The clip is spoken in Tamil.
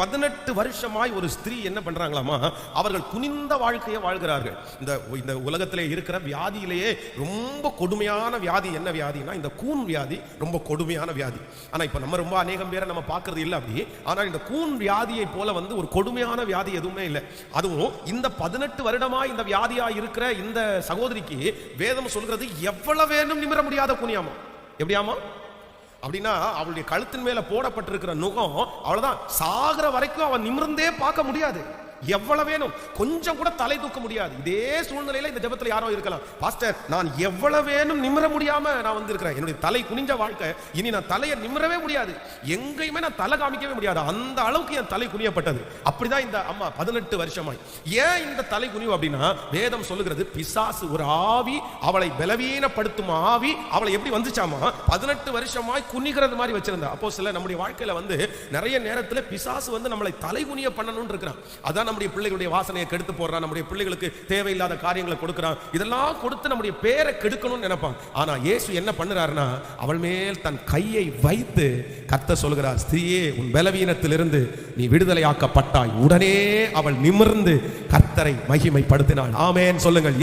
பதினெட்டு வருஷமாய் ஒரு ஸ்திரீ என்ன பண்றாங்களாமா? அவர்கள் குனிந்த வாழ்க்கையை வாழ்கிறார்கள். இந்த இந்த உலகத்திலே இருக்கிற வியாதியிலேயே ரொம்ப கொடுமையான வியாதி என்ன வியாதினா இந்த கூன் வியாதி ரொம்ப கொடுமையான வியாதி. ஆனா இப்ப நம்ம ரொம்ப அநேகம் பேரை நம்ம பார்க்கறது இல்லை அப்படி. ஆனா இந்த கூன் வியாதியை போல வந்து ஒரு கொடுமையான வியாதி எதுவுமே இல்லை. அதுவும் இந்த பதினெட்டு வருடமா இந்த வியாதியா இருக்கிற இந்த சகோதரிக்கு வேதம் சொல்கிறது எவ்வளவு வேணும் நிமிர முடியாத குனியாமா? எப்படியாமா? அப்படின்னா அவளுடைய கழுத்தின் மேல போடப்பட்டிருக்கிற நுகம் அவ்வளவுதான் சாகிற வரைக்கும் அவன் நிமிர்ந்தே பார்க்க முடியாது. எவ்வளவு வேணும்? கொஞ்சம் கூட தலை தூக்க முடியாது. இதே சூழ்நிலையில இந்த ஜெபத்துல யாரோ இருக்கலாம். பாஸ்டர் நான் எவ்வளவு வேணும் நிமிர முடியாம நான் வந்திருக்கிறேன். என்னுடைய தலை குனிஞ்ச வாழ்க்கை. இனி நான் தலையை நிமிரவே முடியாது. எங்கேயுமே நான் தலை காமிக்கவே முடியாது. அந்த அளவுக்கு என் தலை குனியப்பட்டது. அப்படிதான் இந்த அம்மா பதினெட்டு வருஷமாய். ஏன் இந்த தலை குனிவு அப்படின்னா வேதம் சொல்லுகிறது பிசாசு ஒரு ஆவி அவளை பலவீனப்படுத்தும் ஆவி அவளை எப்படி வந்துச்சாமா பதினெட்டு வருஷமாய் குனிகிறது மாதிரி வச்சிருந்தா. அப்போ சில நம்முடைய வாழ்க்கையில வந்து நிறைய நேரத்துல பிசாசு வந்து நம்மளை தலை குனிய பண்ணணும்னு இருக்கிறான். அதான் நம்முடைய பிள்ளைகளுடைய வாசனையை கெடுத்து போடுறான் நம்முடைய பிள்ளைகளுக்கு தேவையில்லாத காரியங்களை கொடுக்குறான். இதெல்லாம் கொடுத்து நம்முடைய பேரை கெடுக்கணும்னு நினைப்பான். ஆனா இயேசு என்ன பண்ணுறாருன்னா அவள் மேல் தன் கையை வைத்து கத்த சொல்கிறார் ஸ்திரீயே உன் பலவீனத்திலிருந்து நீ விடுதலையாக்கப்பட்டாய். உடனே அவள் நிமிர்ந்து கர்த்தரை மகிமைப்படுத்தினாள். ஆமென். சொல்லுங்கள்.